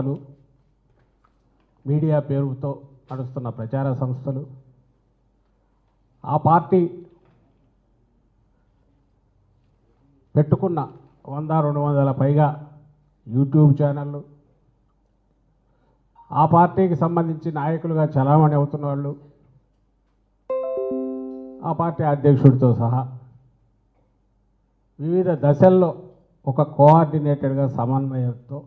సంస్థలు మీడియా పేరుతో నడుస్తున్న ప్రచార సంస్థలు ఆ పార్టీ పెట్టుకున్న వంద రెండు వందల పైగా యూట్యూబ్ ఛానళ్ళు ఆ పార్టీకి సంబంధించి నాయకులుగా చలామణి అవుతున్న వాళ్ళు ఆ పార్టీ అధ్యక్షుడితో సహా వివిధ దశల్లో ఒక కోఆర్డినేటెడ్గా సమన్వయంతో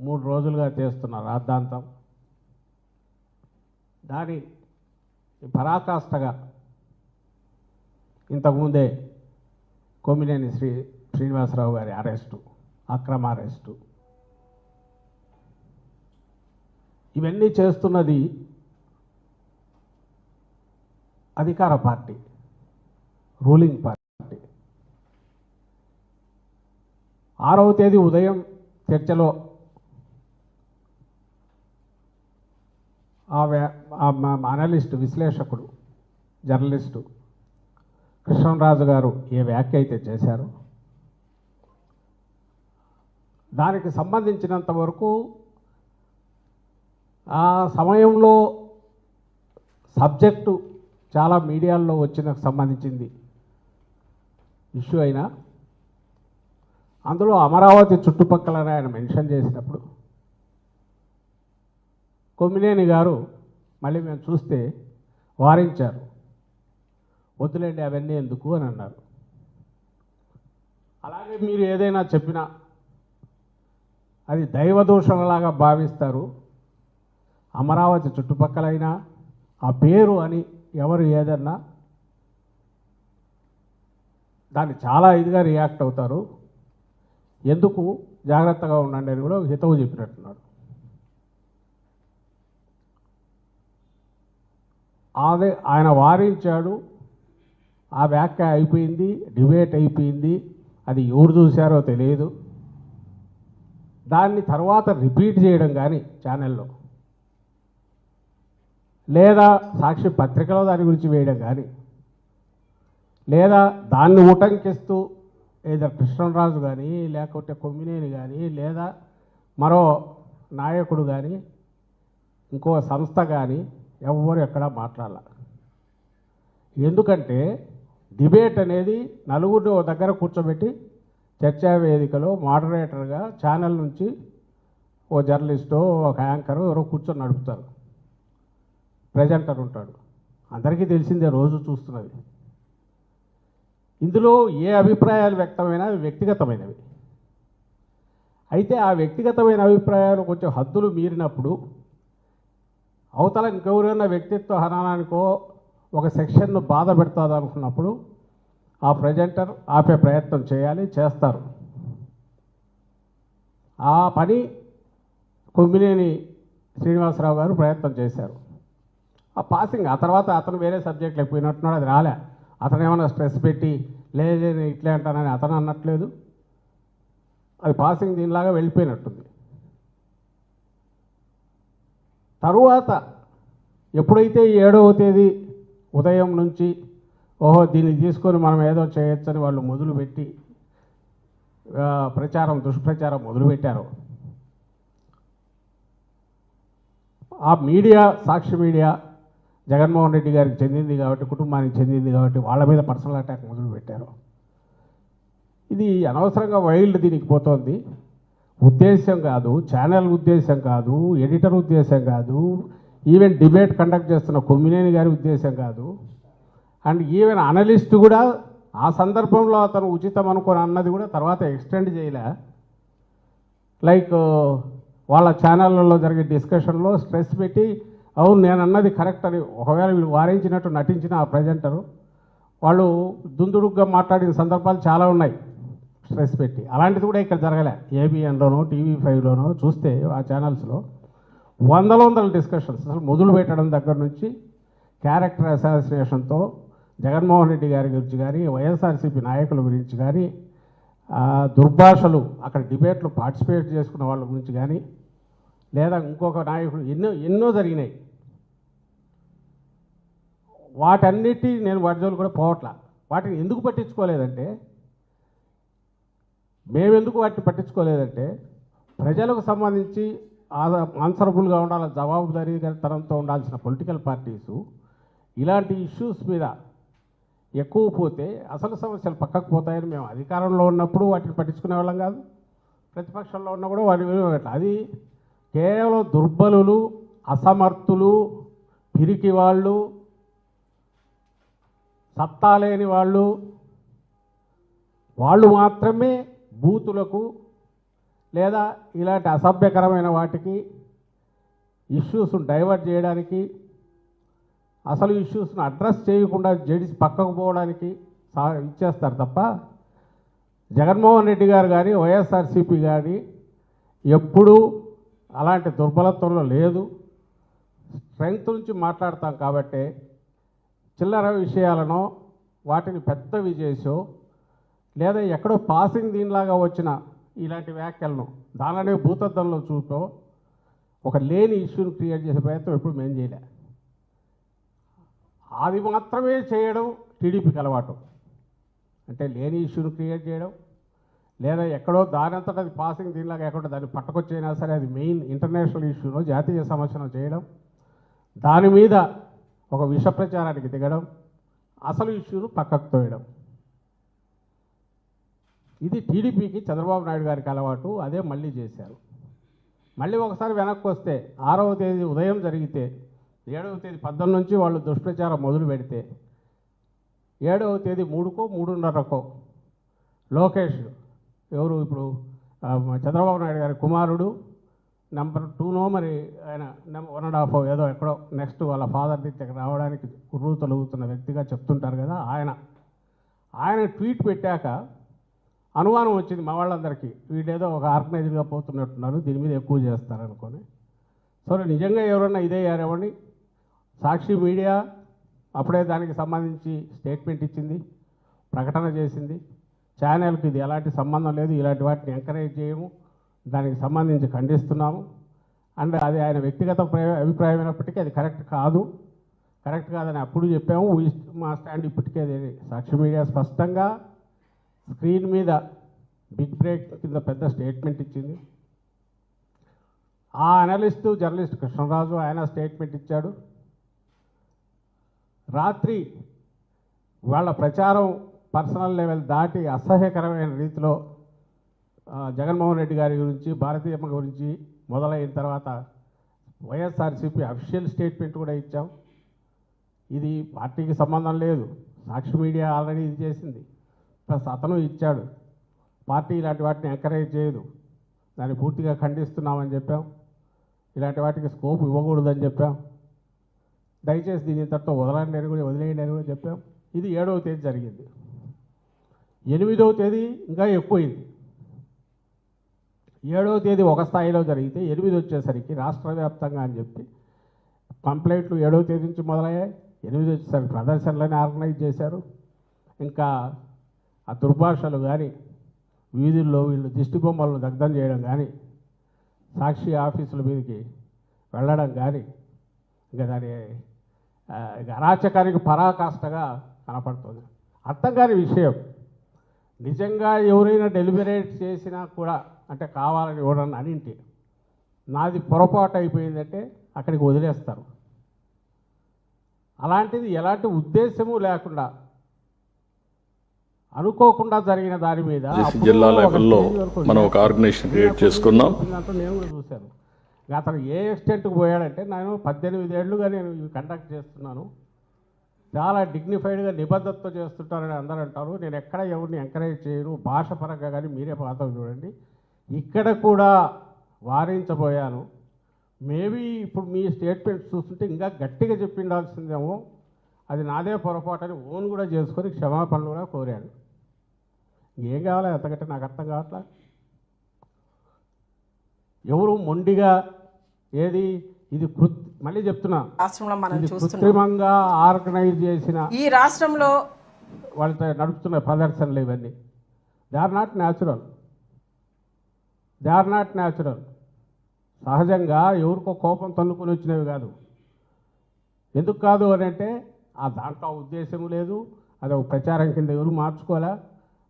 మూడు రోజులుగా చేస్తున్న రాద్ధాంతం. దాని పరాకాష్ఠగా ఇంతకుముందే కొమ్మినేని శ్రీ శ్రీనివాసరావు గారి అరెస్టు అక్రమ అరెస్టు. ఇవన్నీ చేస్తున్నది అధికార పార్టీ రూలింగ్ పార్టీ. ఆరవ తేదీ ఉదయం చర్చలో ఆ వ్యా ఆ మా- మా అనలిస్టు విశ్లేషకుడు జర్నలిస్టు కృష్ణరాజు గారు ఏ వ్యాఖ్య అయితే చేశారో దానికి సంబంధించినంత వరకు ఆ సమయంలో సబ్జెక్టు చాలా మీడియాల్లో వచ్చిన సంబంధించింది ఇష్యూ అయినా. అందులో అమరావతి చుట్టుపక్కల ఆయన మెన్షన్ చేసినప్పుడు కొమ్మినేని గారు మళ్ళీ మేము చూస్తే వారించారు. వద్దులేండి అవన్నీ ఎందుకు? అని అన్నారు. అలాగే మీరు ఏదైనా చెప్పినా అది దైవదోషంలాగా భావిస్తారు. అమరావతి చుట్టుపక్కలైనా ఆ పేరు అని ఎవరు ఏదన్నా దాన్ని చాలా ఇదిగా రియాక్ట్ అవుతారు. ఎందుకు? జాగ్రత్తగా ఉండండి అని కూడా హితవు చెప్పినట్టున్నాడు అదే ఆయన వారించాడు. ఆ వ్యాఖ్య అయిపోయింది డిబేట్ అయిపోయింది. అది ఎవరు చూశారో తెలియదు. దాన్ని తర్వాత రిపీట్ చేయడం కానీ ఛానల్లో. లేదా సాక్షి పత్రికలో దాని గురించి వేయడం కానీ. లేదా దాన్ని ఉటంకిస్తూ ఏదో కృష్ణరాజు కానీ లేకపోతే కొమ్మినేని కానీ లేదా మరో నాయకుడు కానీ ఇంకో సంస్థ కానీ ఎవ్వరు ఎక్కడా మాట్లాడాల. ఎందుకంటే డిబేట్ అనేది నలుగురిని ఓ దగ్గర కూర్చోబెట్టి చర్చా వేదికలో మోడరేటర్గా ఛానల్ నుంచి ఓ జర్నలిస్టో ఒక యాంకరు ఎవరో కూర్చొని నడుపుతారు. ప్రజెంటర్ ఉంటాడు. అందరికీ తెలిసిందే రోజు చూస్తున్నది. ఇందులో ఏ అభిప్రాయాలు వ్యక్తమైనా వ్యక్తిగతమైనవి. అయితే ఆ వ్యక్తిగతమైన అభిప్రాయాలు కొంచెం హద్దులు మీరినప్పుడు అవతల ఇంకెవరైనా వ్యక్తిత్వ హననానికో ఒక సెక్షన్ను బాధ పెడుతుంది అనుకున్నప్పుడు ఆ ప్రజెంటర్ ఆపే ప్రయత్నం చేయాలి చేస్తారు. ఆ పని కుంభినేని శ్రీనివాసరావు గారు ప్రయత్నం చేశారు. ఆ పాసింగ్ ఆ తర్వాత అతను వేరే సబ్జెక్ట్లకు పోయినట్టున్నాడు అది రాలే. అతను ఏమైనా స్ట్రెస్ పెట్టి లేదు ఇట్లే అంటానని అతను అన్నట్లేదు. అది పాసింగ్ దీనిలాగా వెళ్ళిపోయినట్టుంది. తరువాత ఎప్పుడైతే ఏడవ తేదీ ఉదయం నుంచి ఓహో దీన్ని తీసుకొని మనం ఏదో చేయొచ్చని వాళ్ళు మొదలుపెట్టి ప్రచారం దుష్ప్రచారం మొదలుపెట్టారు ఆ మీడియా సాక్షి మీడియా జగన్మోహన్ రెడ్డి గారికి చెందింది కాబట్టి కుటుంబానికి చెందింది కాబట్టి వాళ్ళ మీద పర్సనల్ అటాక్ మొదలుపెట్టారు. ఇది అనవసరంగా వైల్డ్ దీనికి పోతోంది. ఉద్దేశం కాదు ఛానల్ ఉద్దేశం కాదు ఎడిటర్ ఉద్దేశం కాదు ఈవెన్ డిబేట్ కండక్ట్ చేస్తున్న కొమ్మినేని గారి ఉద్దేశం కాదు. అండ్ ఈవెన్ అనలిస్ట్ కూడా ఆ సందర్భంలో అతను ఉచితం అనుకుని అన్నది కూడా తర్వాత ఎక్స్టెండ్ చేయలే. లైక్ వాళ్ళ ఛానళ్ళలో జరిగే డిస్కషన్లో స్ట్రెస్ పెట్టి అవును నేను అన్నది కరెక్ట్ అని ఒకవేళ వీళ్ళు వారించినట్టు నటించిన ఆ ప్రజెంటరు వాళ్ళు దుందుడుగ్గా మాట్లాడిన సందర్భాలు చాలా ఉన్నాయి. స్ట్రెస్ పెట్టి. అలాంటిది కూడా ఇక్కడ జరగలే. ఏబిఎన్లోనో టీవీ ఫైవ్లోనో చూస్తే ఆ ఛానల్స్లో వందల వందల డిస్కషన్స్ అసలు మొదలు పెట్టడం దగ్గర నుంచి క్యారెక్టర్ అసాసినేషన్తో జగన్మోహన్ రెడ్డి గారి గురించి కానీ వైఎస్ఆర్సీపీ నాయకుల గురించి కానీ దుర్భాషలు అక్కడ డిబేట్లు పార్టిసిపేట్ చేసుకున్న వాళ్ళ గురించి కానీ లేదా ఇంకొక నాయకుడు ఎన్నో ఎన్నో జరిగినాయి. వాటన్నిటి నేను వాటి జోలు కూడా పోవట్లా. వాటిని ఎందుకు పట్టించుకోలేదంటే మేమెందుకు వాటిని పట్టించుకోలేదంటే ప్రజలకు సంబంధించి ఆన్సరబుల్గా ఉండాలి జవాబుదారీతనంతో ఉండాల్సిన పొలిటికల్ పార్టీసు ఇలాంటి ఇష్యూస్ మీద ఎక్కువ పోతే అసలు సమస్యలు పక్కకు పోతాయని మేము అధికారంలో ఉన్నప్పుడు వాటిని పట్టించుకునే వాళ్ళం కాదు. ప్రతిపక్షంలో ఉన్నా కూడా వాటి విలువ అది కేవలం దుర్బలులు అసమర్థులు పిరికి వాళ్ళు సత్తా లేని వాళ్ళు వాళ్ళు మాత్రమే బూతులకు లేదా ఇలాంటి అసభ్యకరమైన వాటికి ఇష్యూస్ను డైవర్ట్ చేయడానికి అసలు ఇష్యూస్ను అడ్రస్ చేయకుండా జడిసి పక్కకు పోవడానికి సా ఇచ్చేస్తారు తప్ప జగన్మోహన్ రెడ్డి గారు కానీ వైఎస్ఆర్సీపీ కానీ ఎప్పుడూ అలాంటి దుర్బలత్వంలో లేదు. స్ట్రెంగ్త్ నుంచి మాట్లాడతాం కాబట్టి చిల్లర విషయాలను వాటిని పెద్దవి చేసో లేదా ఎక్కడో పాసింగ్ దీనిలాగా వచ్చిన ఇలాంటి వ్యాఖ్యలను దానిలోనే భూతద్దంలో చూపో ఒక లేని ఇష్యూని క్రియేట్ చేసే ప్రయత్నం ఎప్పుడు మేము చేయలే. అది మాత్రమే చేయడం టీడీపీకి అలవాటు. అంటే లేని ఇష్యూని క్రియేట్ చేయడం లేదా ఎక్కడో దానంతట అది పాసింగ్ దీనిలాగా ఎక్కడో దాన్ని పట్టుకొచ్చైనా సరే అది మెయిన్ ఇంటర్నేషనల్ ఇష్యూను జాతీయ సమస్యను చేయడం దాని మీద ఒక విష ప్రచారానికి దిగడం అసలు ఇష్యూను పక్కకు తోయడం. ఇది టీడీపీకి చంద్రబాబు నాయుడు గారికి అలవాటు అదే మళ్ళీ చేశారు. మళ్ళీ ఒకసారి వెనక్కి వస్తే ఆరవ తేదీ ఉదయం జరిగితే ఏడవ తేదీ పద్దెనిమిది నుంచి వాళ్ళు దుష్ప్రచారం మొదలు పెడితే ఏడవ తేదీ మూడుకో మూడున్నరకో లోకేష్ ఎవరు ఇప్పుడు చంద్రబాబు నాయుడు గారి కుమారుడు నెంబర్ టూనో మరి ఆయన నెంబర్ వన్ అండ్ హాఫ్ ఏదో ఎక్కడో నెక్స్ట్ వాళ్ళ ఫాదర్ దగ్గర రావడానికి కుర్రూ తొలుగుతున్న వ్యక్తిగా చెప్తుంటారు కదా ఆయన. ఆయన ట్వీట్ పెట్టాక అనుమానం వచ్చింది మా వాళ్ళందరికీ. వీడేదో ఒక ఆర్గనైజర్గా పోతున్నట్టున్నారు దీని మీద ఎక్కువ చేస్తారనుకొని. సో నిజంగా ఎవరన్నా ఇదే సాక్షి మీడియా అప్పుడే దానికి సంబంధించి స్టేట్మెంట్ ఇచ్చింది ప్రకటన చేసింది. ఛానల్కి ఇది ఎలాంటి సంబంధం లేదు ఇలాంటి వాటిని ఎంకరేజ్ చేయము దానికి సంబంధించి ఖండిస్తున్నాము. అండ్ అది ఆయన వ్యక్తిగత అభిప్రాయం అయినప్పటికీ అది కరెక్ట్ కాదు. కరెక్ట్ కాదని అప్పుడు చెప్పాము మా స్టాండ్ ఇప్పటికే సాక్షి మీడియా స్పష్టంగా స్క్రీన్ మీద బిగ్ బ్రేక్ కింద పెద్ద స్టేట్మెంట్ ఇచ్చింది. ఆ అనలిస్టు జర్నలిస్ట్ కృష్ణరాజు ఆయన స్టేట్మెంట్ ఇచ్చాడు. రాత్రి వాళ్ళ ప్రచారం పర్సనల్ లెవెల్ దాటి అసహ్యకరమైన రీతిలో జగన్మోహన్ రెడ్డి గారి గురించి భారతీయమ్మ గురించి మొదలైన తర్వాత వైఎస్ఆర్సీపీ అఫీషియల్ స్టేట్మెంట్ కూడా ఇచ్చాం. ఇది పార్టీకి సంబంధం లేదు. సాక్షి మీడియా ఆల్రెడీ ఇది చేసింది. ప్లస్ అతను ఇచ్చాడు. పార్టీ ఇలాంటి వాటిని ఎంకరేజ్ చేయదు. దాన్ని పూర్తిగా ఖండిస్తున్నామని చెప్పాం. ఇలాంటి వాటికి స్కోప్ ఇవ్వకూడదని చెప్పాం. దయచేసి దీని ఇంతటితో వదలండి అని కూడా వదిలేయండి అని కూడా చెప్పాం. ఇది ఏడవ తేదీ జరిగింది. ఎనిమిదవ తేదీ ఇంకా ఎక్కువైంది. ఏడవ తేదీ ఒక స్థాయిలో జరిగితే ఎనిమిది వచ్చేసరికి రాష్ట్ర వ్యాప్తంగా అని చెప్పి కంప్లైంట్లు ఏడవ తేదీ నుంచి మొదలయ్యాయి. ఎనిమిది వచ్చేసరికి ప్రదర్శనలని ఆర్గనైజ్ చేశారు. ఇంకా ఆ దుర్భాషలు కానీ వీధుల్లో వీళ్ళు దిష్టి బొమ్మలను దగ్ధం చేయడం కానీ సాక్షి ఆఫీసుల మీదకి వెళ్ళడం కానీ ఇంకా దాని అరాచకానికి పరాకాష్టగా కనపడుతుంది. అర్థం కాని విషయం. నిజంగా ఎవరైనా డెలిబరేట్ చేసినా కూడా అంటే కావాలని ఇవ్వడం అనింటి నాది పొరపాటు అయిపోయిందంటే అక్కడికి వదిలేస్తారు. అలాంటిది ఎలాంటి ఉద్దేశము లేకుండా అనుకోకుండా జరిగిన దాని మీద జిల్లా లెవెల్లో మనం ఒక ఆర్గనైజేషన్ క్రియేట్ చేసుకున్నాం. నేను కూడా చూశాను. అతను ఏ ఎక్స్టెంట్కి పోయాడంటే నేను పద్దెనిమిది ఏళ్ళుగా నేను కండక్ట్ చేస్తున్నాను. చాలా డిగ్నిఫైడ్గా నిబద్ధతతో చేస్తుంటారని అందరూ అంటారు. నేను ఎక్కడ ఎవరిని ఎంకరేజ్ చేయను. భాష పరంగా కానీ మీరే పాత్ర చూడండి. ఇక్కడ కూడా వారించబోయాను. మేబీ ఇప్పుడు మీ స్టేట్మెంట్స్ చూస్తుంటే ఇంకా గట్టిగా చెప్పిండాల్సిందేమో. అది నాదే పొరపాటు అని ఓన్ కూడా చేసుకొని క్షమాపణలు కూడా కోరాడు ఏం కావాలి? అంతకంటే నాకు అర్థం కావట్లా? ఎవరు మొండిగా ఏది? ఇది మళ్ళీ చెప్తున్నా. రాష్ట్రంలో మనం కృత్రిమంగా ఆర్గనైజ్ చేసిన ఈ రాష్ట్రంలో వాళ్ళతో నడుపుతున్న ప్రదర్శనలు ఇవన్నీ. They are not natural they are not natural సహజంగా ఎవరికో కోపం తన్నుకొని వచ్చినవి కాదు. ఎందుకు కాదు అని అంటే ఆ దాంట్లో ఉద్దేశం లేదు. అది ఒక ప్రచారం కింద ఎవరు మార్చుకోలే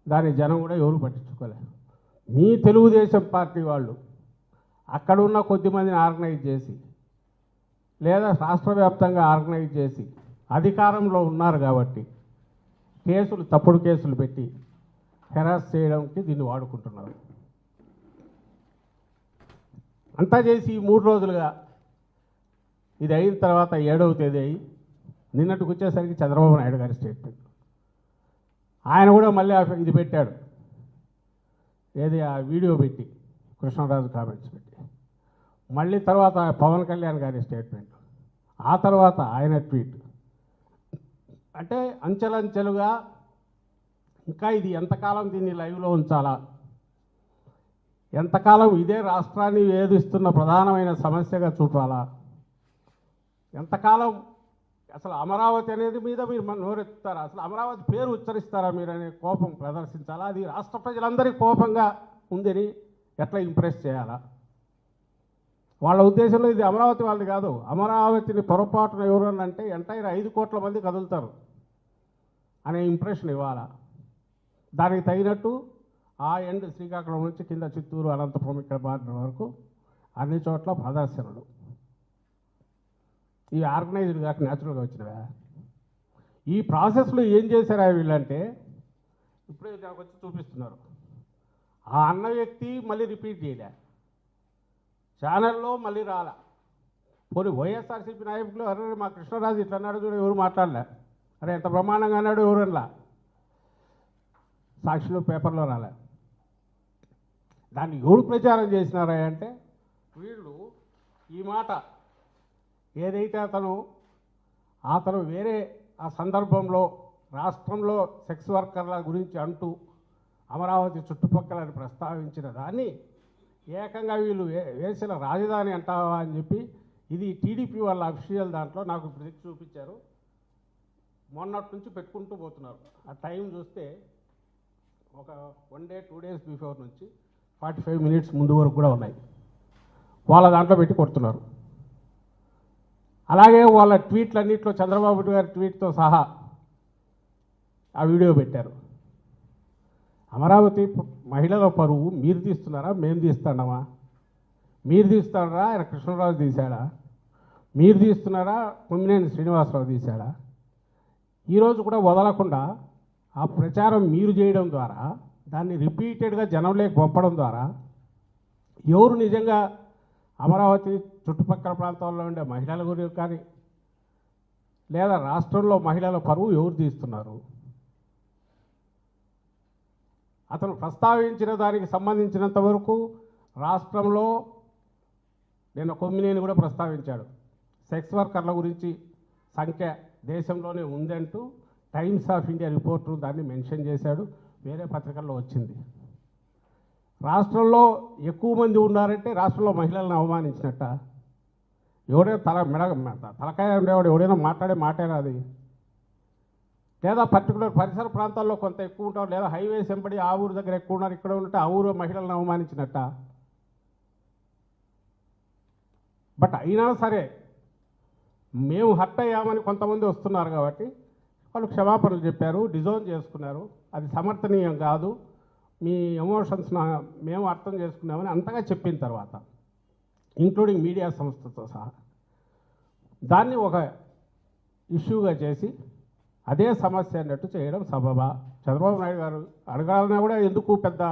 దాని జనం కూడా ఎవరు పట్టించుకోలే. మీ తెలుగుదేశం పార్టీ వాళ్ళు అక్కడ ఉన్న కొద్ది మందిని ఆర్గనైజ్ చేసి లేదా రాష్ట్ర వ్యాప్తంగా ఆర్గనైజ్ చేసి అధికారంలో ఉన్నారు కాబట్టి కేసులు తప్పుడు కేసులు పెట్టి హెరాస్ చేయడానికి దీన్ని వాడుకుంటున్నారు. అంతా చేసి మూడు రోజులుగా ఇది అయిన తర్వాత ఏడవ తేదీ అయి నిన్నటికి వచ్చేసరికి చంద్రబాబు నాయుడు గారి స్టేట్మెంట్. ఆయన కూడా మళ్ళీ ఆ- ఇది పెట్టాడు. ఏది ఆ వీడియో పెట్టి కృష్ణరాజు కామెంట్స్ పెట్టి. మళ్ళీ తర్వాత పవన్ కళ్యాణ్ గారి స్టేట్మెంట్. ఆ తర్వాత ఆయన ట్వీట్. అంటే అంచెలంచెలుగా ఇంకా ఇది ఎంతకాలం దీన్ని లైవ్లో ఉంచాలా? ఎంతకాలం ఇదే రాష్ట్రాన్ని వేధిస్తున్న ప్రధానమైన సమస్యగా చూపాలా? ఎంతకాలం అసలు అమరావతి అనేది మీద మీరు మన నోరెత్తుతారా? అసలు అమరావతి పేరు ఉచ్చరిస్తారా మీరు అనే కోపం ప్రదర్శించాలా? అది రాష్ట్ర ప్రజలందరికీ కోపంగా ఉందని ఎట్లా ఇంప్రెస్ చేయాలా? వాళ్ళ ఉద్దేశంలో ఇది అమరావతి వాళ్ళది కాదు. అమరావతిని పొరపాటున ఎవరన్నా అంటే ఎంటైర్ ఐదు కోట్ల మంది కదులుతారు అనే ఇంప్రెషన్ ఇవ్వాలా? దానికి తగినట్టు ఆ ఎండ్ శ్రీకాకుళం నుంచి కింద చిత్తూరు అనంతపురం ఇక్కడ బార్డర్ వరకు అన్ని చోట్ల ప్రదర్శనలు. ఈ ఆర్గనైజ్డ్ కాక న్యాచురల్గా వచ్చినవా? ఈ ప్రాసెస్లో ఏం చేశారా వీళ్ళంటే ఇప్పుడే నాకు వచ్చి చూపిస్తున్నారు. ఆ అన్న వ్యక్తి మళ్ళీ రిపీట్ చేయలే. ఛానల్లో మళ్ళీ రాలా. పోనీ వైఎస్ఆర్సీపీ నాయకులు అరే మా కృష్ణరాజు ఇట్లా అన్నాడు చూడ ఎవరు మాట్లాడలే. అరే ఎంత బ్రహ్మాండంగా అన్నాడు ఎవరన్నా సాక్షిలో పేపర్లో రాలే. దాన్ని ఎవరు ప్రచారం చేసినారా అంటే వీళ్ళు ఈ మాట ఏదైతే అతను అతను వేరే ఆ సందర్భంలో రాష్ట్రంలో సెక్స్ వర్కర్ల గురించి అంటూ అమరావతి చుట్టుపక్కలని ప్రస్తావించిన దాన్ని ఏకంగా వీళ్ళు వే- వేసిన రాజధాని అంటావా అని చెప్పి ఇది టీడీపీ వాళ్ళ అఫీషియల్ దాంట్లో నాకు ప్రతి చూపించారు. మొన్నటి నుంచి పెట్టుకుంటూ పోతున్నారు. ఆ టైం చూస్తే ఒక one day two days before నుంచి ఫార్టీ ఫైవ్ మినిట్స్ ముందు వరకు కూడా ఉన్నాయి. వాళ్ళ దాంట్లో పెట్టి కొడుతున్నారు. అలాగే వాళ్ళ ట్వీట్లన్నింటిలో చంద్రబాబు గారి ట్వీట్తో సహా ఆ వీడియో పెట్టారు. అమరావతి మహిళల పరువు మీరు తీస్తున్నారా? మేము తీస్తున్నామా? మీరు తీస్తున్నారా? ఆయన కృష్ణరాజు తీశాడా? మీరు తీస్తున్నారా? కొమ్మినేని శ్రీనివాసరావు తీశాడా? ఈరోజు కూడా వదలకుండా ఆ ప్రచారం మీరు చేయడం ద్వారా దాన్ని రిపీటెడ్గా జనంలోకి పంపడం ద్వారా ఎవరు నిజంగా అమరావతి చుట్టుపక్కల ప్రాంతాల్లో ఉండే మహిళల గురించి కానీ లేదా రాష్ట్రంలో మహిళల పరువు ఎవరు తీస్తున్నారు? అతను ప్రస్తావించిన దానికి సంబంధించినంత వరకు రాష్ట్రంలో నేను కొమ్మినేని కూడా ప్రస్తావించాడు. సెక్స్ వర్కర్ల గురించి సంఖ్య దేశంలోనే ఉందంటూ టైమ్స్ ఆఫ్ ఇండియా రిపోర్టు దాన్ని మెన్షన్ చేశాడు. వేరే పత్రికల్లో వచ్చింది. రాష్ట్రంలో ఎక్కువ మంది ఉన్నారంటే రాష్ట్రంలో మహిళలను అవమానించినట్ట? ఎవడైనా తల మెడ తలకాయ ఉండేవాడు ఎవడైనా మాట్లాడే మాటేనా అది లేదా పర్టికులర్ పరిసర ప్రాంతాల్లో కొంత ఎక్కువ ఉంటారు లేదా హైవేస్ వెంబడి ఆ ఊరు దగ్గర ఎక్కువ ఉన్నారు ఇక్కడ ఉంటే ఆ ఊరు మహిళలను అవమానించినట్ట? బట్ అయినా సరే మేము హర్ట్ అయ్యామని కొంతమంది వస్తున్నారు కాబట్టి వాళ్ళు క్షమాపణలు చెప్పారు డిజోన్ చేసుకున్నారు. అది సమర్థనీయం కాదు. మీ ఎమోషన్స్ మేము అర్థం చేసుకున్నామని అంతగా చెప్పిన తర్వాత ఇంక్లూడింగ్ మీడియా సంస్థతో సహా దాన్ని ఒక ఇష్యూగా చేసి అదే సమస్య అన్నట్టు చేయడం సబబా. చంద్రబాబు నాయుడు గారు అడగాలన్నా కూడా ఎందుకు పెద్ద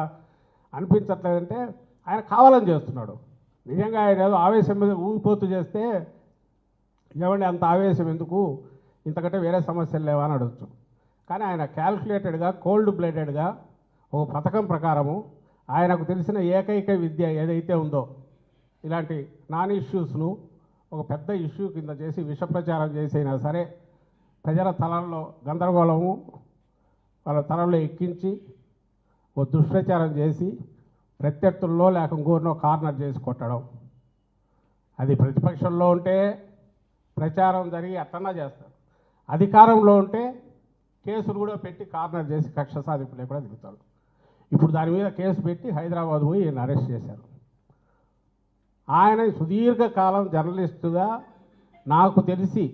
అనిపించట్లేదంటే ఆయన కావాలని చేస్తున్నాడు. నిజంగా ఆయన ఏదో ఆవేశం మీద ఊగిపోతూ చేస్తే ఏమండి అంత ఆవేశం ఎందుకు? ఇంతకంటే వేరే సమస్యలు లేవా అని అడగచ్చు. కానీ ఆయన క్యాల్కులేటెడ్గా కోల్డ్ బ్లడెడ్గా ఓ పథకం ప్రకారము ఆయనకు తెలిసిన ఏకైక విద్య ఏదైతే ఉందో ఇలాంటి నాన్ ఇష్యూస్ను ఒక పెద్ద ఇష్యూ కింద చేసి విషప్రచారం చేసైనా సరే ప్రజల తలల్లో గందరగోళము వాళ్ళ తలలో ఎక్కించి ఓ దుష్ప్రచారం చేసి ప్రత్యర్థుల్లో లేక ఇంకోరినో కార్నర్ చేసి కొట్టడం. అది ప్రతిపక్షంలో ఉంటే ప్రచారం జరిగి అట్టన్నా చేస్తారు. అధికారంలో ఉంటే కేసులు కూడా పెట్టి కార్నర్ చేసి కక్ష సాధింపు లేకుండా దిగుతాడు ఇప్పుడు దాని మీద కేసు పెట్టి హైదరాబాద్ పోయి ఈయన అరెస్ట్ చేశారు. ఆయన సుదీర్ఘకాలం జర్నలిస్టుగా నాకు తెలిసి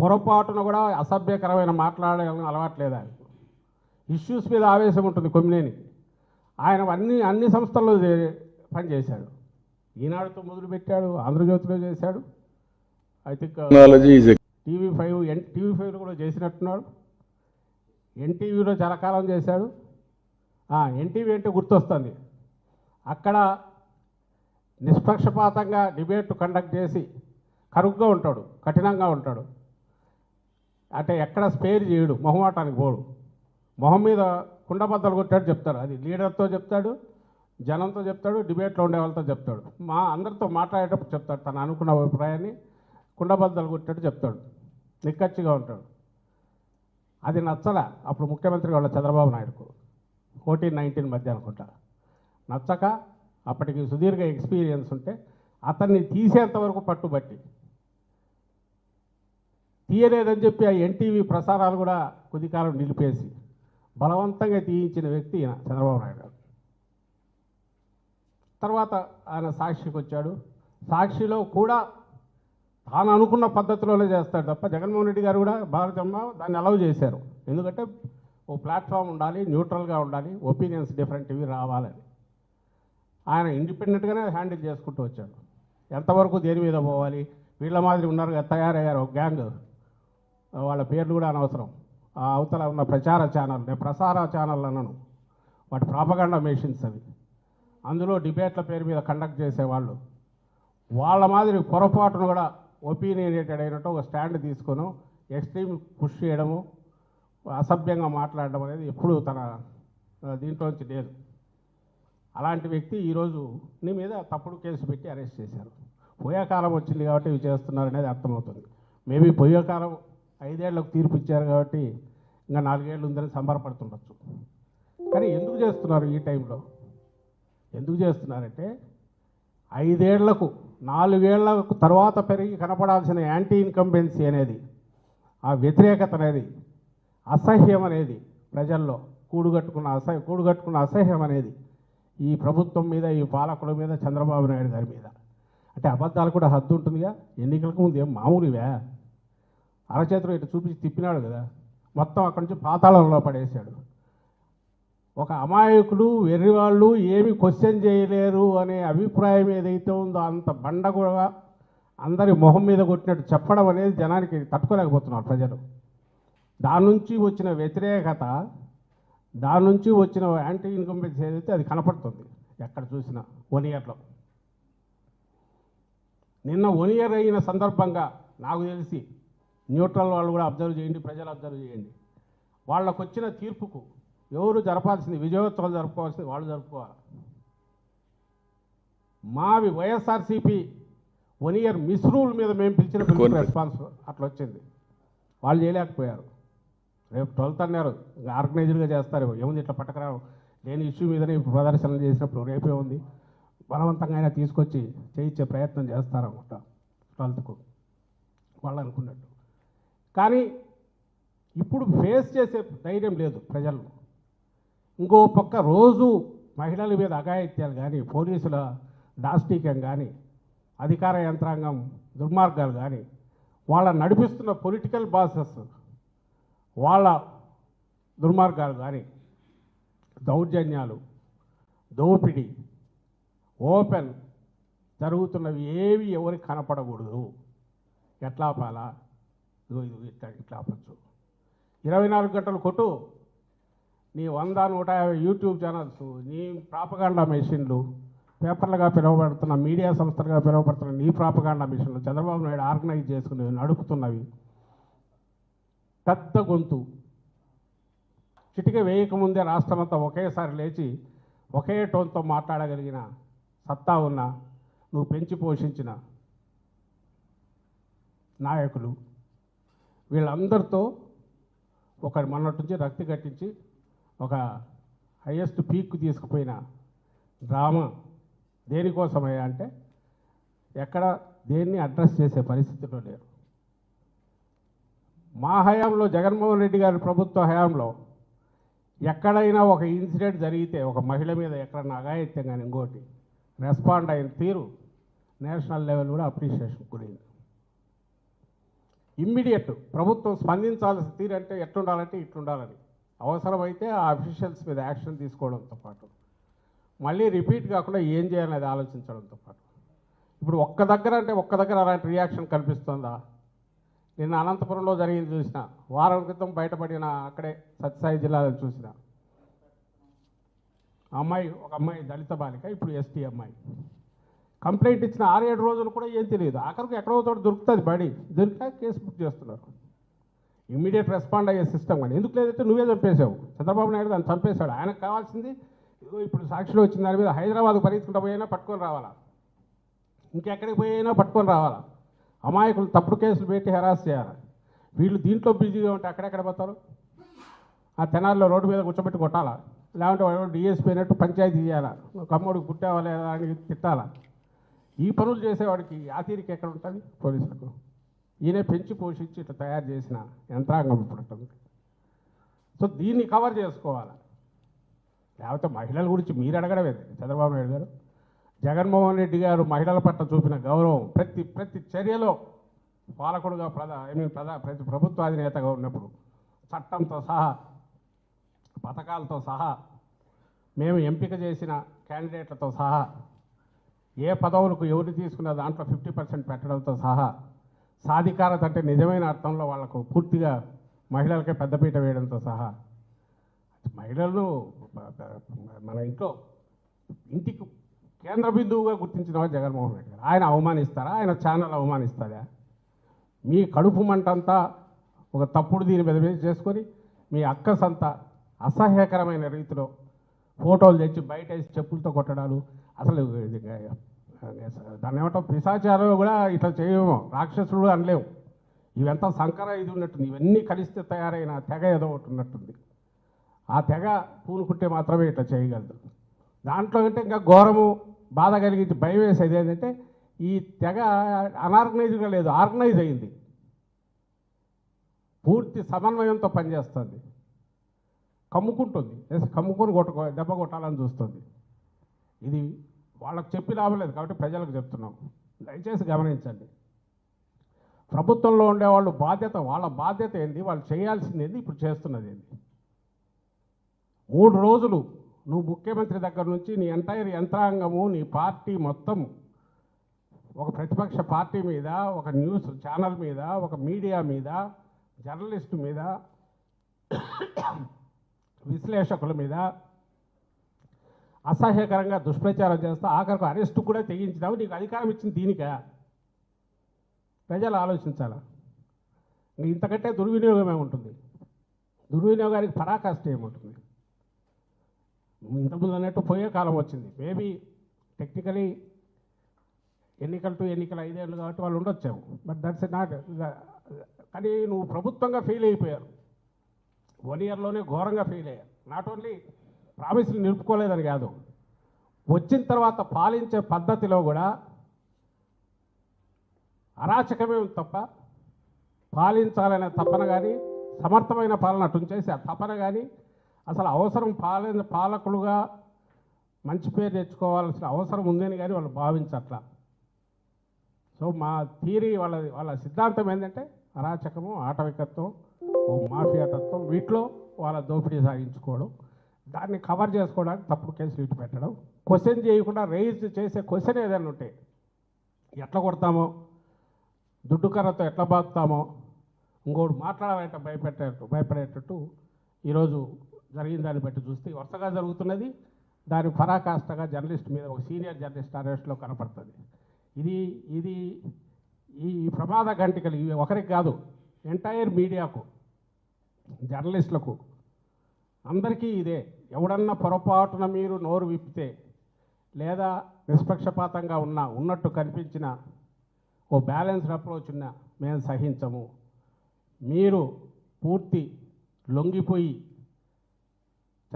పొరపాటున కూడా అసభ్యకరమైన మాట్లాడడం అలవాట్లేదు ఆయన. ఇష్యూస్ మీద ఆవేశం ఉంటుంది కొమ్మినేనికి ఆయన అన్ని అన్ని సంస్థల్లో పనిచేశాడు ఈనాడుతో మొదలుపెట్టాడు ఆంధ్రజ్యోతిలో చేశాడు. I think is TV five N TV ఫైవ్లో కూడా చేసినట్టున్నాడు. ఎన్టీవీలో చాలా కాలం చేశాడు. ఎన్టీవీ అంటే గుర్తొస్తుంది. అక్కడ నిష్పక్షపాతంగా డిబేట్ కండక్ట్ చేసి కరుగ్గా ఉంటాడు కఠినంగా ఉంటాడు. అంటే ఎక్కడ స్పేర్ చేయడు మొహమాటానికి పోడు. మొహం మీద కుండబద్దలు కొట్టాడు చెప్తాడు అది లీడర్తో చెప్తాడు జనంతో చెప్తాడు డిబేట్లో ఉండే వాళ్ళతో చెప్తాడు. మా అందరితో మాట్లాడేటప్పుడు చెప్తాడు తను అనుకున్న అభిప్రాయాన్ని కుండబద్దలు కొట్టాడు చెప్తాడు. నిక్కచ్చిగా ఉంటాడు. అది నచ్చల అప్పుడు ముఖ్యమంత్రి వాళ్ళ చంద్రబాబు నాయుడుకు. ఫోర్టీన్ నైన్టీన్ మధ్య అనుకుంటా. నచ్చక అప్పటికి సుదీర్ఘ ఎక్స్పీరియన్స్ ఉంటే అతన్ని తీసేంత వరకు పట్టుబట్టి. తీయలేదని చెప్పి ఆ ఎన్టీవీ ప్రసారాలు కూడా కొద్ది కాలం నిలిపేసి బలవంతంగా తీయించిన వ్యక్తి చంద్రబాబు నాయుడు గారు. తర్వాత ఆయన సాక్షికి వచ్చాడు. సాక్షిలో కూడా తాను అనుకున్న పద్ధతిలోనే చేస్తాడు తప్ప జగన్మోహన్ రెడ్డి గారు కూడా భారతమ్మ దాన్ని అలౌ చేశారు. ఎందుకంటే ఓ ప్లాట్ఫామ్ ఉండాలి న్యూట్రల్గా ఉండాలి ఒపీనియన్స్ డిఫరెంట్ ఇవి రావాలని ఆయన ఇండిపెండెంట్గానే హ్యాండిల్ చేసుకుంటూ వచ్చాడు. ఎంతవరకు దేని మీద పోవాలి? వీళ్ళ మాదిరి ఉన్నారు తయారయ్యారు ఒక గ్యాంగ్. వాళ్ళ పేర్లు కూడా అనవసరం. ఆ అవతల ఉన్న ప్రచార ఛానల్ నేను ప్రసార ఛానల్ అన్నాను వాటి ప్రాపగండా మెషిన్స్ అవి. అందులో డిబేట్ల పేరు మీద కండక్ట్ చేసేవాళ్ళు. వాళ్ళ మాదిరి పొరపాటును కూడా ఒపీనియనేటెడ్ అయినట్టు ఒక స్టాండ్ తీసుకొని ఎక్స్ట్రీమ్ పుష్ చేయడము అసభ్యంగా మాట్లాడడం అనేది ఎప్పుడూ తన దీంట్లోంచి లేదు. అలాంటి వ్యక్తి ఈరోజు నీ మీద తప్పుడు కేసు పెట్టి అరెస్ట్ చేశారు. పోయాకాలం వచ్చింది కాబట్టి ఇవి చేస్తున్నారు అనేది అర్థమవుతుంది. మేబీ పోయే కాలం ఐదేళ్ళకు తీర్పు ఇచ్చారు కాబట్టి ఇంకా నాలుగేళ్ళు ఉందని సంబరపడుతుండొచ్చు. కానీ ఎందుకు చేస్తున్నారు ఈ టైంలో? ఎందుకు చేస్తున్నారంటే ఐదేళ్ళకు నాలుగేళ్ళకు తర్వాత పెరిగి కనపడాల్సిన యాంటీ ఇన్కంబెన్సీ అనేది ఆ వ్యతిరేకత అనేది అసహ్యం అనేది ప్రజల్లో కూడుగట్టుకున్న అసహ్య కూడుగట్టుకున్న అసహ్యం అనేది ఈ ప్రభుత్వం మీద ఈ పాలకుల మీద చంద్రబాబు నాయుడు గారి మీద. అంటే అబద్ధాలు కూడా హద్దు ఉంటుందిగా? ఎన్నికలకు ముందు ఏం మామూలువే? అరచేతులు ఇటు చూపించి తిప్పినాడు కదా? మొత్తం అక్కడి నుంచి పాతాళంలో పడేశాడు. ఒక అమాయకులు వెర్రివాళ్ళు ఏమి క్వశ్చన్ చేయలేరు అనే అభిప్రాయం ఏదైతే ఉందో అంత బండ కూడా అందరి మొహం మీద కొట్టినట్టు చెప్పడం అనేది జనానికి తట్టుకోలేకపోతున్నారు ప్రజలు. దాని నుంచి వచ్చిన వ్యతిరేకత దాని నుంచి వచ్చిన యాంటీ ఇన్కంబెన్స్ ఏదైతే అది కనపడుతుంది ఎక్కడ చూసినా వన్ ఇయర్లో నిన్న వన్ ఇయర్ అయిన సందర్భంగా నాకు తెలిసి న్యూట్రల్ వాళ్ళు కూడా అబ్జర్వ్ చేయండి ప్రజలు అబ్జర్వ్ చేయండి. వాళ్ళకు వచ్చిన తీర్పుకు ఎవరు జరపాల్సింది విజయోత్సవాలు జరుపుకోవాల్సింది వాళ్ళు జరుపుకోవాలి? మావి వైఎస్ఆర్సీపీ వన్ ఇయర్ మిస్రూల్ మీద మేము పిలిచిన రెస్పాన్స్ అట్లా వచ్చింది. వాళ్ళు చేయలేకపోయారు. రేపు ట్వెల్త్ అన్నారు. ఆర్గనైజ్డ్గా చేస్తారు. ఏముంది ఇట్లా పట్టకరావు లేని ఇష్యూ మీదనే ప్రదర్శనలు చేసినప్పుడు రేపే ఉంది. బలవంతంగా అయినా తీసుకొచ్చి చేయించే ప్రయత్నం చేస్తారనుకుంటా ట్వెల్త్కు. వాళ్ళు అనుకున్నట్టు. కానీ ఇప్పుడు ఫేస్ చేసే ధైర్యం లేదు ప్రజల్లో. ఇంకో పక్క రోజు మహిళల మీద అఘాయిత్యాలు కానీ పోలీసుల దాష్టీక్యం కానీ అధికార యంత్రాంగం దుర్మార్గాలు కానీ వాళ్ళ నడిపిస్తున్న పొలిటికల్ బాసెస్ వాళ్ళ దుర్మార్గాలు కానీ దౌర్జన్యాలు దోపిడీ ఓపెన్ జరుగుతున్నవి ఏవి ఎవరికి కనపడకూడదు. ఎట్లా పాలా ఇదిగో ఇది ఇట్లా ఇట్లా ఆపచ్చు. ఇరవై నాలుగు గంటలు కొట్టు. నీ వంద నూట యాభై యూట్యూబ్ ఛానల్స్ నీ ప్రాపగాండా మెషిన్లు పేపర్లుగా పిలువబడుతున్న మీడియా సంస్థలుగా పిలువబడుతున్న నీ ప్రాపగాండా మిషన్లు చంద్రబాబు నాయుడు ఆర్గనైజ్ చేసుకునేవి నడుపుతున్నవి. పెద్ద గొంతు. చిటిక వేయకముందే రాష్ట్రమంతా ఒకేసారి లేచి ఒకే టోన్తో మాట్లాడగలిగిన సత్తా ఉన్న నువ్వు పెంచి పోషించిన నాయకులు. వీళ్ళందరితో ఒక మొన్నటి నుంచి రక్తి కట్టించి ఒక హయ్యెస్ట్ పీక్ తీసుకుపోయిన డ్రామా దేనికోసమయ్యా అంటే ఎక్కడ దేన్ని అడ్రస్ చేసే పరిస్థితిలో లేరు. మా హయాంలో జగన్మోహన్ రెడ్డి గారి ప్రభుత్వ హయాంలో ఎక్కడైనా ఒక ఇన్సిడెంట్ జరిగితే ఒక మహిళ మీద ఎక్కడన్నా అఘాయిత్యం కానీ ఇంకోటి రెస్పాండ్ అయిన తీరు నేషనల్ లెవెల్ కూడా అప్రిషియేషన్ గురైంది. ఇమ్మీడియట్ ప్రభుత్వం స్పందించాల్సిన తీరు అంటే ఎట్లుండాలంటే ఇట్లుండాలని. అవసరమైతే ఆ అఫీషియల్స్ మీద యాక్షన్ తీసుకోవడంతో పాటు. మళ్ళీ రిపీట్ కాకుండా ఏం చేయాలనేది ఆలోచించడంతో పాటు. ఇప్పుడు ఒక్క దగ్గర అంటే ఒక్క దగ్గర అలాంటి రియాక్షన్ కనిపిస్తుందా? నిన్న అనంతపురంలో జరిగింది చూసిన. వారం క్రితం బయటపడిన అక్కడే సత్యసాయి జిల్లాలో చూసిన. అమ్మాయి ఒక అమ్మాయి దళిత బాలిక ఇప్పుడు ఎస్టీ అమ్మాయి. కంప్లైంట్ ఇచ్చిన ఆరు ఏడు రోజులు కూడా ఏం తెలియదు. ఆఖరికి ఎక్కడో చోట దొరుకుతుంది బడి. దొరికితే కేసు బుక్ చేస్తున్నారు. ఇమ్మీడియట్ రెస్పాండ్ అయ్యే సిస్టమ్ కానీ. ఎందుకు లేదంటే నువ్వే చంపేశావు. చంద్రబాబు నాయుడు దాన్ని చంపేశాడు. ఆయనకు కావాల్సింది ఇప్పుడు సాక్షిలో వచ్చిన దాని మీద హైదరాబాద్ పరిగెత్తుకుంటా పోయినా పట్టుకొని రావాలా? ఇంకెక్కడికి పోయినా పట్టుకొని రావాలా? అమాయకులు తప్పుడు కేసులు పెట్టి హెరాస్ చేయాలి వీళ్ళు దీంట్లో బిజీగా ఉంటే అక్కడెక్కడ పోతారు? ఆ తెనాల్లో రోడ్డు మీద కూర్చోబెట్టి కొట్టాలా? లేకుంటే డిఎస్పీ అయినట్టు పంచాయతీ చేయాలా నువ్వు కమ్మోడికి పుట్టావా లేదా అని తిట్టాలా? ఈ పనులు చేసేవాడికి ఆతీరికి ఎక్కడ ఉంటుంది? పోలీసులకు. ఈయనే పెంచి పోషించి ఇట్లా తయారు చేసిన యంత్రాంగం ఇప్పుడు ఉంటుంది. సో దీన్ని కవర్ చేసుకోవాలి? లేకపోతే మహిళల గురించి మీరు అడగడమే. చంద్రబాబు నాయుడు గారు జగన్మోహన్ రెడ్డి గారు మహిళల పట్ల చూపిన గౌరవం ప్రతి ప్రతి చర్యలో పాలకుడుగా ప్రధా ఐ మీన్ ప్రధా ప్రతి ప్రభుత్వ అధినేతగా ఉన్నప్పుడు చట్టంతో సహా పథకాలతో సహా మేము ఎంపిక చేసిన క్యాండిడేట్లతో సహా ఏ పదవులకు ఎవరు తీసుకున్న దాంట్లో ఫిఫ్టీ పర్సెంట్ పెట్టడంతో సహా సాధికారత అంటే నిజమైన అర్థంలో వాళ్ళకు పూర్తిగా మహిళలకే పెద్దపీట వేయడంతో సహా మహిళలు మన ఇంట్లో ఇంటికి కేంద్ర బిందువుగా గుర్తించిన వాడు జగన్మోహన్ రెడ్డి గారు. ఆయన అవమానిస్తారా? ఆయన ఛానల్ అవమానిస్తారా? మీ కడుపు మంటంతా ఒక తప్పుడు దీని మీద చేసుకొని మీ అక్కసంతా అసహ్యకరమైన రీతిలో ఫోటోలు తెచ్చి బయట వేసి చెప్పులతో కొట్టడాలు. అసలు ఇది దాన్ని ఏమంటాం? పిశాచారాలు కూడా ఇట్లా చేయము. రాక్షసుడు అనలేము ఇవంతా సంకర ఇది ఉన్నట్టుంది. ఇవన్నీ కలిస్తే తయారైన తెగ ఏదో ఒకటి ఉన్నట్టుంది. ఆ తెగ పూనుకుంటే మాత్రమే ఇట్లా చేయగలదు. దాంట్లో అంటే ఇంకా ఘోరము బాధ కలిగించి భయం వేసేది ఏంటంటే ఈ తెగ అనార్గనైజ్గా లేదు ఆర్గనైజ్ అయింది. పూర్తి సమన్వయంతో పనిచేస్తుంది. కమ్ముకుంటుంది. కమ్ముకొని కొట్టుకో దెబ్బ కొట్టాలని చూస్తుంది. ఇది వాళ్ళకి చెప్పి లాభం లేదు కాబట్టి ప్రజలకు చెప్తున్నాం. దయచేసి గమనించండి. ప్రభుత్వంలో ఉండేవాళ్ళు బాధ్యత వాళ్ళ బాధ్యత ఏంది? వాళ్ళు చేయాల్సింది ఏంది? ఇప్పుడు చేస్తున్నది ఏంది? మూడు రోజులు నువ్వు ముఖ్యమంత్రి దగ్గర నుంచి నీ ఎంటైర్ యంత్రాంగము నీ పార్టీ మొత్తం ఒక ప్రతిపక్ష పార్టీ మీద ఒక న్యూస్ ఛానల్ మీద ఒక మీడియా మీద జర్నలిస్టు మీద విశ్లేషకుల మీద అసహ్యకరంగా దుష్ప్రచారం చేస్తా ఆఖరికి అరెస్టు కూడా తెగించినావు నీకు అధికారం ఇచ్చింది దీనికా? ప్రజలు ఆలోచించాలా? ఇంక ఇంతకంటే దుర్వినియోగమే ఉంటుంది దుర్వినియోగానికి పరాకాష్ట ఏముంటుంది? ఇంతకుముందు అన్నట్టు పోయే కాలం వచ్చింది. మేబీ టెక్నికలీ ఎన్నికలు టు ఎన్నికలు ఐదేళ్ళు కాబట్టి వాళ్ళు ఉండొచ్చాము బట్ దట్స్ నాట్ కానీ నువ్వు ప్రభుత్వంగా ఫెయిల్ అయిపోయారు. వన్ ఇయర్లోనే ఘోరంగా ఫెయిల్ అయ్యారు. నాట్ ఓన్లీ ప్రామిస్లు నిలుపుకోలేదని కాదు వచ్చిన తర్వాత పాలించే పద్ధతిలో కూడా అరాచకమే ఉంది తప్ప పాలించాలనే తపన కానీ సమర్థమైన పాలన అటు చేసి ఆ తపన కానీ అసలు అవసరం పాలన పాలకులుగా మంచి పేరు తెచ్చుకోవాల్సిన అవసరం ఉందని కానీ వాళ్ళు భావించట్లా. సో మా థీరీ వాళ్ళ వాళ్ళ సిద్ధాంతం ఏంటంటే అరాచకము ఆటవికత్వం ఓ మాఫియా తత్వం వీటిలో వాళ్ళ దోపిడీ సాగించుకోవడం దాన్ని కవర్ చేసుకోవడానికి తప్పుడు కేసులు ఇటు పెట్టడం క్వశ్చన్ చేయకుండా రైజ్ చేసే క్వశ్చన్ ఏదైనా ఉంటే ఎట్లా కొడతామో దుడ్డు కర్రతో ఎట్లా బాగుతామో ఇంకోటి మాట్లాడాలంటే భయపెట్టేటట్టు భయపడేటట్టు ఈరోజు జరిగిన దాన్ని బట్టి చూస్తే వరుసగా జరుగుతున్నది. దాని పరాకాష్టగా జర్నలిస్ట్ మీద ఒక సీనియర్ జర్నలిస్ట్ అరెస్ట్లో కనపడుతుంది. ఇది ఇది ఈ ప్రమాద గంటికలు ఇవి ఒకరికి కాదు ఎంటైర్ మీడియాకు జర్నలిస్టులకు అందరికీ ఇదే. ఎవడన్నా పొరపాటున మీరు నోరు విప్పితే లేదా నిష్పక్షపాతంగా ఉన్న ఉన్నట్టు కనిపించిన ఓ బ్యాలెన్స్డ్ అప్రోచ్ ఉన్న మేము సహించము. మీరు పూర్తి లొంగిపోయి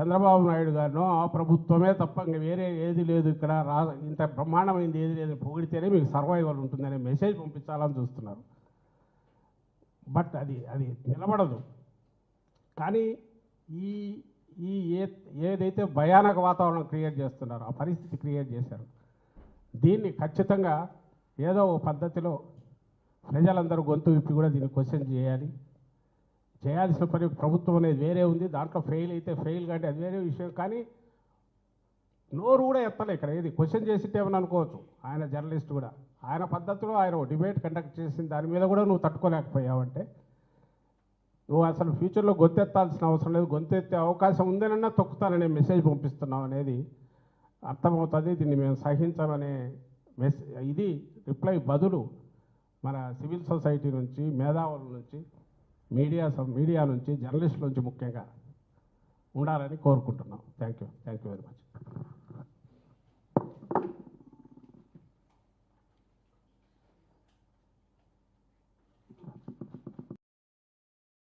చంద్రబాబు నాయుడు గారినో ఆ ప్రభుత్వమే తప్ప ఇంకా వేరే ఏది లేదు ఇక్కడ. రా ఇంత బ్రహ్మాండమైంది ఏది లేదు. పొగిడితేనే మీకు సర్వైవల్ ఉంటుందనే మెసేజ్ పంపించాలని చూస్తున్నారు. బట్ అది అది నిలబడదు. కానీ ఈ ఈ ఏ ఏదైతే భయానక వాతావరణం క్రియేట్ చేస్తున్నారో ఆ పరిస్థితి క్రియేట్ చేశారు. దీన్ని ఖచ్చితంగా ఏదో ఒక పద్ధతిలో ప్రజలందరూ గొంతు విప్పి కూడా దీన్ని క్వశ్చన్ చేయాలి. చేయాల్సిన పని ప్రభుత్వం అనేది వేరే ఉంది. దాంట్లో ఫెయిల్ అయితే ఫెయిల్ కానీ అది వేరే విషయం. కానీ నోరు కూడా ఎత్తలే ఇక్కడ. ఏది? క్వశ్చన్ చేసిట్టే ఏమని అనుకోవచ్చు? ఆయన జర్నలిస్ట్ కూడా. ఆయన పద్ధతిలో ఆయన డిబేట్ కండక్ట్ చేసిన దాని మీద కూడా నువ్వు తట్టుకోలేకపోయావంటే నువ్వు అసలు ఫ్యూచర్లో గొంతెత్తాల్సిన అవసరం లేదు. గొంతెత్తే అవకాశం ఉందేనన్నా తొక్కుతాననే మెసేజ్ పంపిస్తున్నావు అనేది అర్థమవుతుంది. దీన్ని మేము సహించమనే మెస్ ఇది రిప్లై బదులు మన సివిల్ సొసైటీ నుంచి మేధావుల నుంచి మీడియా మీడియా నుంచి జర్నలిస్టుల నుంచి ముఖ్యంగా ఉండాలని కోరుకుంటున్నాం. Thank you thank you very much.